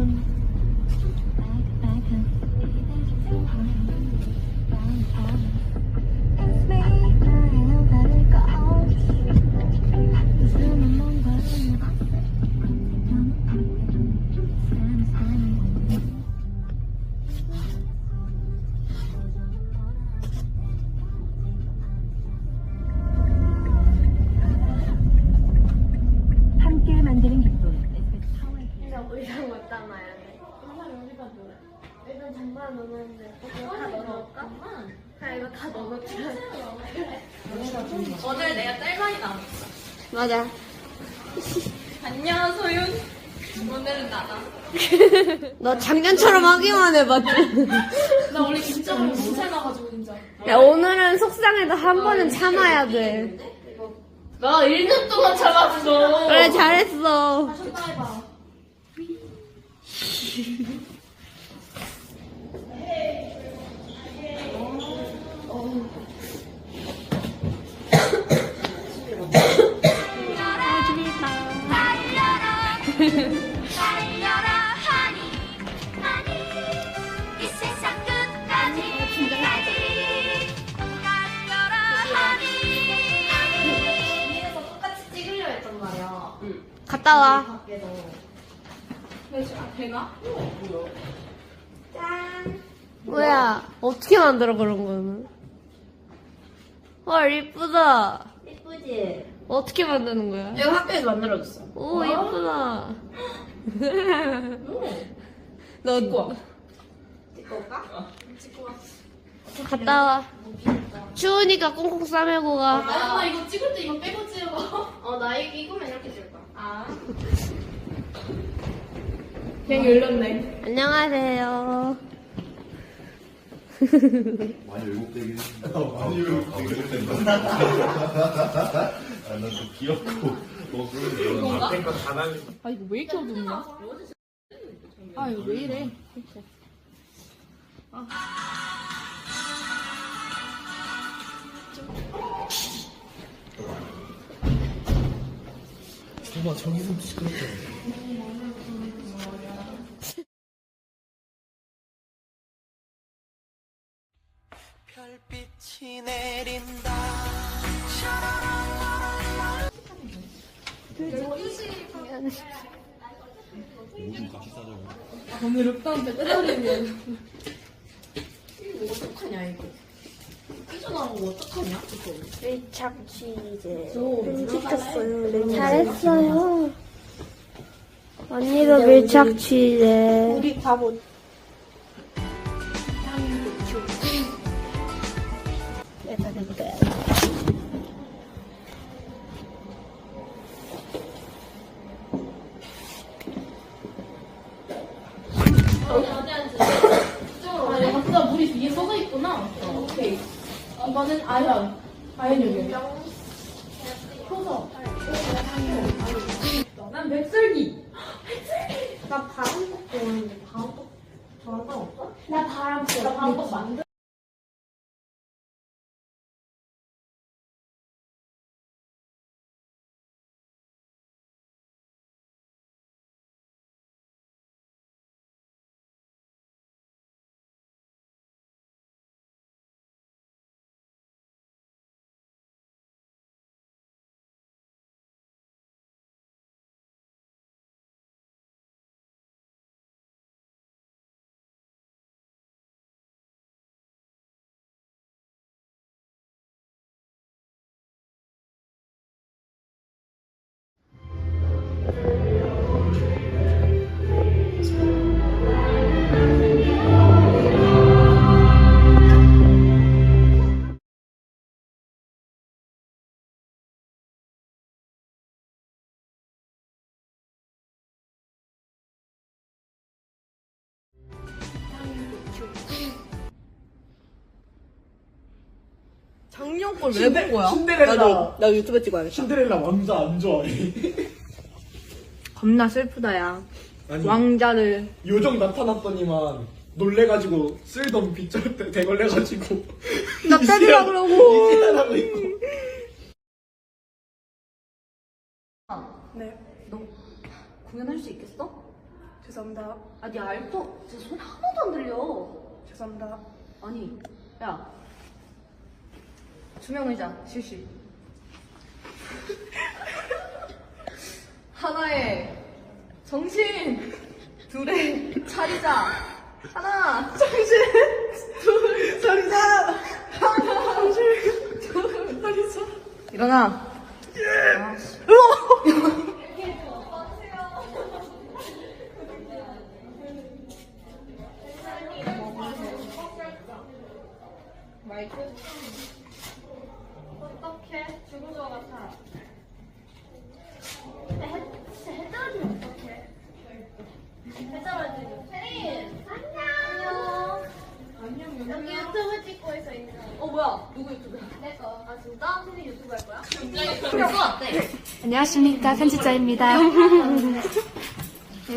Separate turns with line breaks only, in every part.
Bye.
맞아
안녕, 소윤. 오늘은 나다.
너 작년처럼 하기만 해봤지
나 원래 진짜 많이 진짜.
야 오늘은 속상해도 한 번은 참아야 돼
나 1년 동안 참았어.
그래 잘했어
하셨다 해봐.
달려라 하니 하니. 이 세상 끝까지 까지. 달려라 하니.
위에서 똑같이 찍으려 했단 말이야.
갔다 와.
밖에서. 근데 지금 아, 되나?
뭐야 어떻게 만들어 그런 거는? 헐 이쁘다
예쁘지?
어떻게 만드는 거야?
이거 학교에서 만들어줬어.
오 이쁘다 너
찍고 와. 찍고 올까? 찍고 와.
갔다 와 추우니까 꽁꽁 싸매고 가
아, 나 이거 찍을 때 이거 빼고 찍어. 어, 나 이거, 이거만 이렇게 찍을 거야. 아. 그냥 열렸네.
안녕하세요
많이 왜곡되긴 했는데. 많이 왜곡되긴 했는데. 아, 난좀 귀엽고, 뭐 그런 거.
아, 이거 왜 이렇게 어둡냐? 아, 이거 왜 이래?
정말 저기서 시끄럽게.
별 빛이 내린다.
오줌 같이 싸자고.
오늘 읍다한테 빼달리면. 이거 어떡하냐, 이거. 삐져나온 거 어떡하냐, 이거.
밀착
좀
시켰어요 잘했어요 언니도 밀착 치즈 우리 바보
아, 내가 각자 물이 위에 쏟아 있구나. 오케이. 이거는 아연. 아연 여기. 커서. 난 백설기.
나 바람 뽑고 오는데 바람 뽑 바람 없어?
나 바람 쐬. 나 바람 법 만들.
작년 걸 왜 본 거야?
신데렐라.
나도, 나도 유튜브 찍어야겠다
신데렐라 왕자 안 좋아해.
겁나 슬프다 야
아니,
왕자를
요정 나타났더니만 놀래가지고 쓸던 빗절 때 대걸레가지고.
나 때리라 그러고
이지랄하고 있고.
네. 너 공연할 수 있겠어?
죄송합니다.
아니 진짜 소리 하나도 안 들려.
죄송합니다.
아니 야 투명 의자 실시. 하나에 정신 둘에 차리자. 하나 정신 둘 차리자. 하나 정신 둘 차리자. 일어나.
나이스. 어떡해. 죽을 것 같아. 근데 해, 진짜 해 떨어지면 어떡해. 해 떨어지면. 혜린! 안녕! 안녕, 여기 유튜브 찍고 있어, 인정. 어, 뭐야? 누구 유튜브야? 내 거. 아, 진짜? 혜린 유튜브 할 거야? 어때?
안녕하십니까 편집자입니다.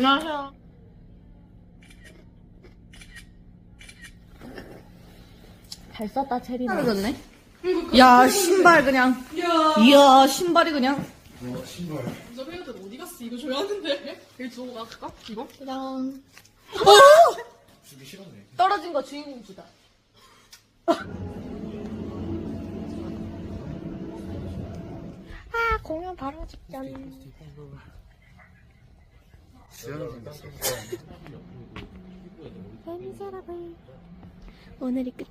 잘 썼다, 체리나.
떨어졌네. 야 신발 그냥. 이야 신발이 그냥.
어디 갔어? 이거 줘야 하는데. 이거 주고 갈까? 이거?
그냥.
주기 싫었네.
떨어진 거 주인공 주다.
아 공연 바로 직전. 레미제라블 오늘이 끝.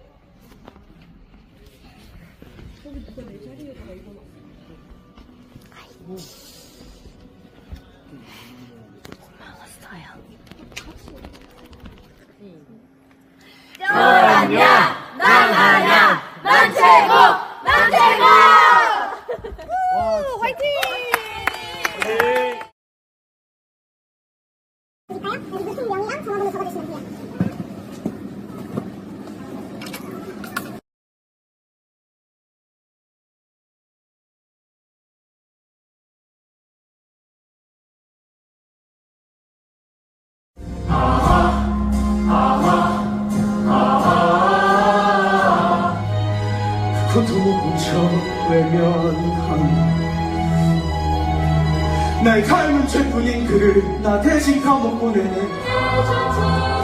고마웠어요.
고 외면한 나의 삶은 죄뿐인 그를 나 대신 감옥 보내네. 너는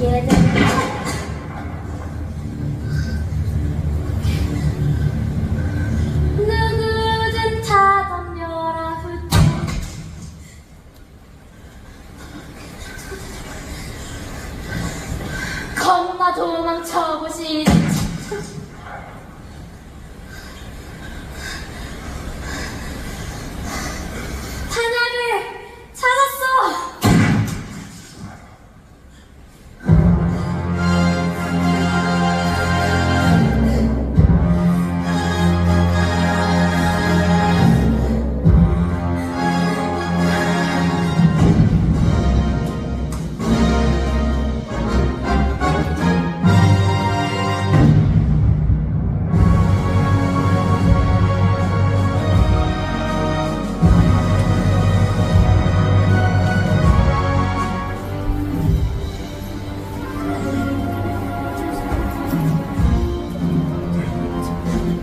Llévate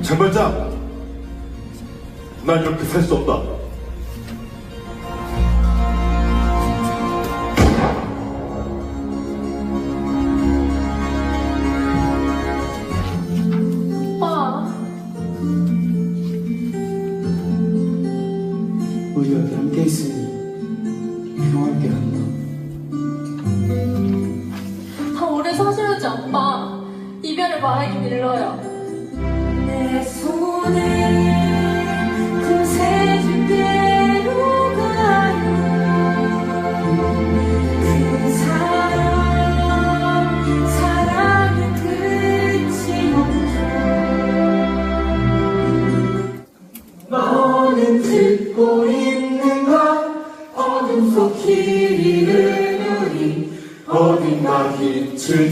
장발장! 난 이렇게 살 수 없다.
오빠.
우리 여기 함께 있으니 평화롭게 한다
더 오래 사셔야지, 오빠. 이별을 말하기 밀러요.
내 손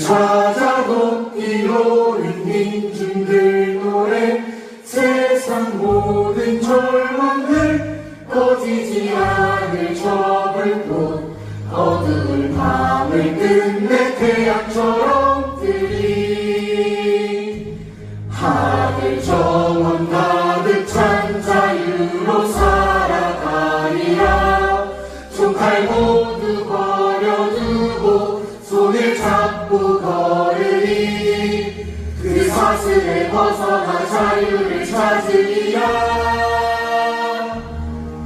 찾아 높이 오른 민중들 노래 세상 모든 절망들 꺼지지 않을 저 불꽃 어두운 밤을 끝내 태양처럼 사슬에 벗어나 자유를 찾으리라.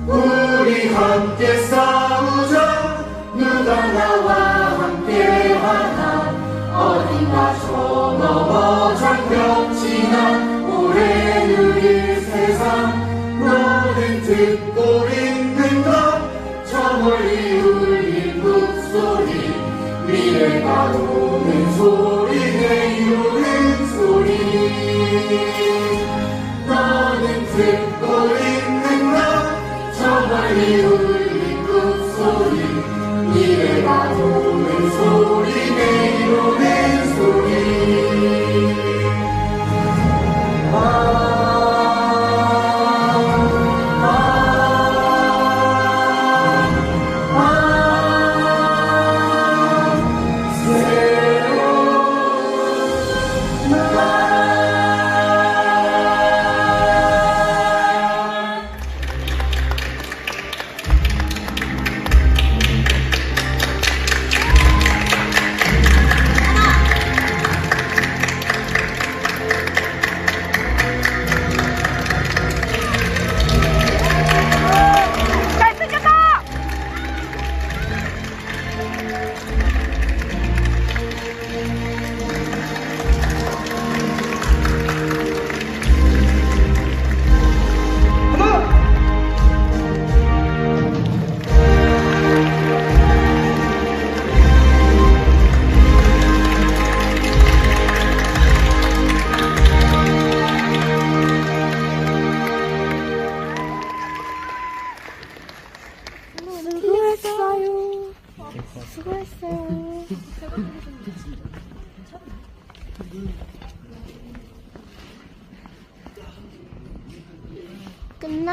우리 함께 싸우자. 누가 나와 함께 하나. 어딘가 저 넘어 장벽 지나. 오래 누릴 세상. 너는 듣고 있는가 저 멀리 울린 북소리. 미래가 오는 소리 내일 오는 소리 너는 듣고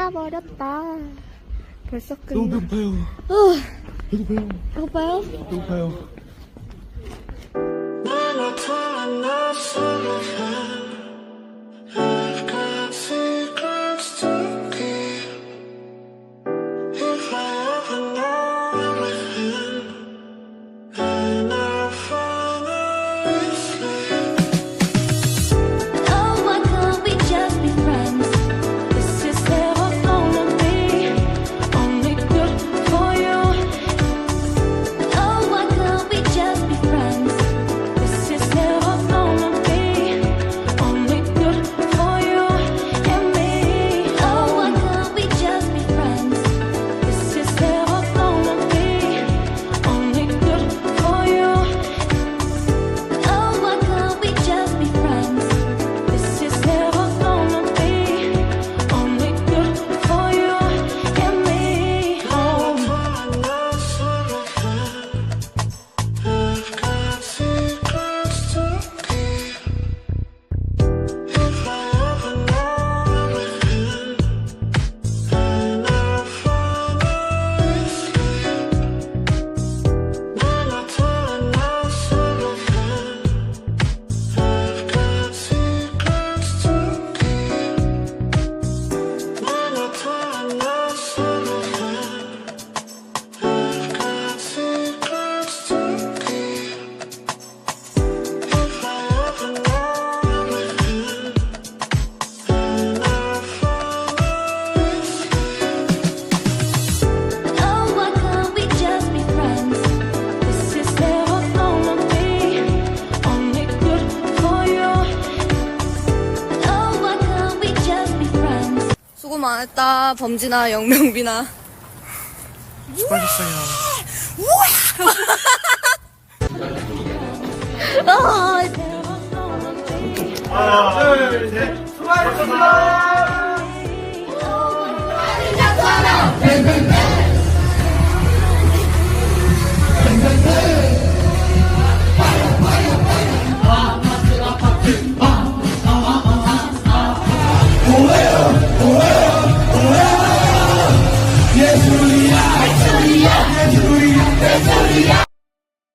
끝나버렸다. 벌써 끝나. 너무 배고파요. 어. 배고파요. 배고파요?
배고파요 둘, 셋. 수고하셨습니